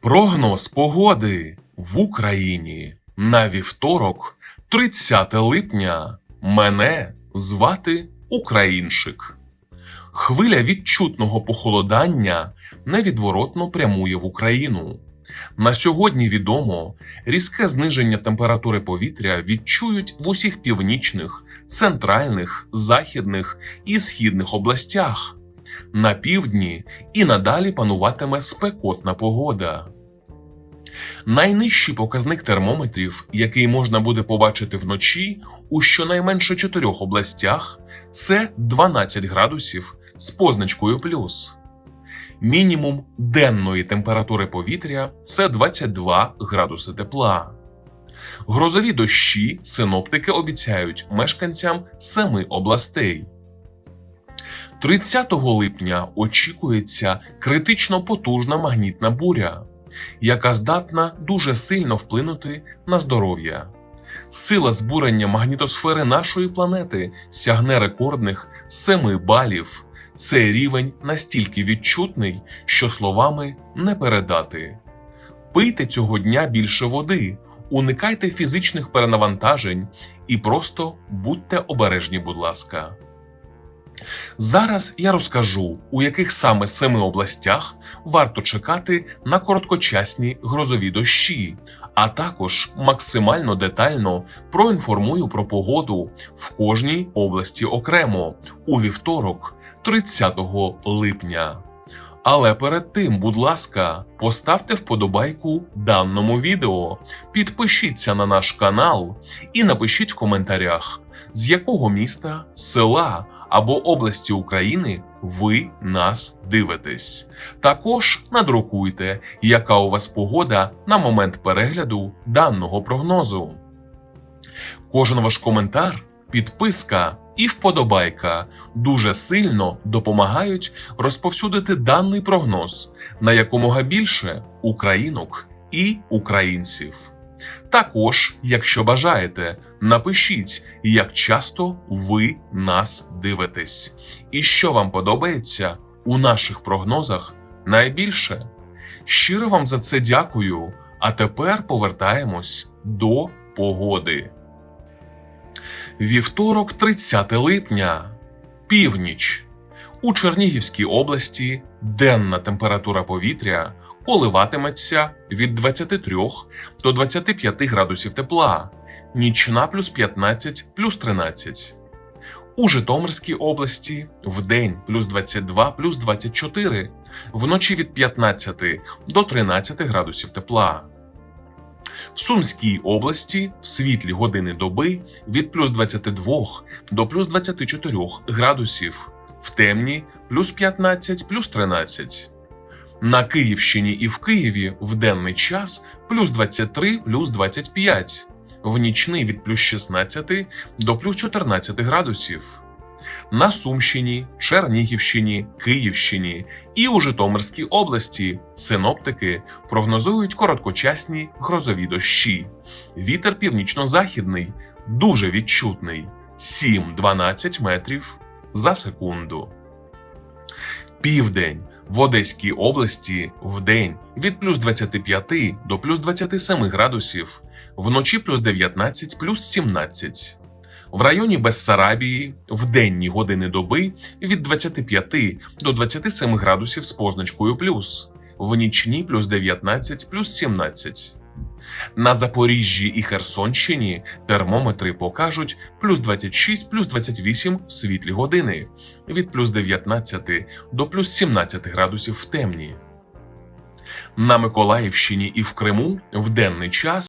Прогноз погоди в Україні на вівторок, 30 липня. Мене звати Українчик. Хвиля відчутного похолодання невідворотно прямує в Україну. На сьогодні відомо, різке зниження температури повітря відчують в усіх північних, центральних, західних і східних областях. На півдні і надалі пануватиме спекотна погода. Найнижчий показник термометрів, який можна буде побачити вночі у щонайменше чотирьох областях, це 12 градусів з позначкою плюс. Мінімум денної температури повітря це 22 градуси тепла. Грозові дощі синоптики обіцяють мешканцям семи областей. 30 липня очікується критично потужна магнітна буря, яка здатна дуже сильно вплинути на здоров'я. Сила збурення магнітосфери нашої планети сягне рекордних 7 балів. Цей рівень настільки відчутний, що словами не передати. Пийте цього дня більше води, уникайте фізичних перенавантажень і просто будьте обережні, будь ласка. Зараз я розкажу, у яких саме семи областях варто чекати на короткочасні грозові дощі, а також максимально детально проінформую про погоду в кожній області окремо у вівторок, 30 липня. Але перед тим, будь ласка, поставте вподобайку даному відео, підпишіться на наш канал і напишіть в коментарях, з якого міста, села або області України ви нас дивитесь. Також надрукуйте, яка у вас погода на момент перегляду даного прогнозу. Кожен ваш коментар, підписка і вподобайка дуже сильно допомагають розповсюдити даний прогноз на якомога більше українок і українців. Також, якщо бажаєте, напишіть, як часто ви нас дивитесь, і що вам подобається у наших прогнозах найбільше. Щиро вам за це дякую. А тепер повертаємось до погоди. Вівторок, 30 липня, північ. У Чернігівській області денна температура повітря коливатиметься від 23 до 25 градусів тепла, нічна плюс 15 плюс 13. У Житомирській області вдень плюс 22 плюс 24, вночі від 15 до 13 градусів тепла. В Сумській області в світлі години доби від плюс 22 до плюс 24 градусів, в темні плюс 15 плюс 13. На Київщині і в Києві в денний час плюс 23 плюс 25, в нічний від плюс 16 до плюс 14 градусів. На Сумщині, Чернігівщині, Київщині і у Житомирській області синоптики прогнозують короткочасні грозові дощі. Вітер північно-західний дуже відчутний 7-12 метрів за секунду. Південь в Одеській області в день від плюс 25 до плюс 27 градусів, вночі плюс 19 плюс 17. В районі Бессарабії в денні години доби від 25 до 27 градусів з позначкою плюс, в нічні плюс 19 плюс 17. На Запоріжжі і Херсонщині термометри покажуть плюс 26 плюс 28 в світлі години, від плюс 19 до плюс 17 градусів в темні. На Миколаївщині і в Криму в денний час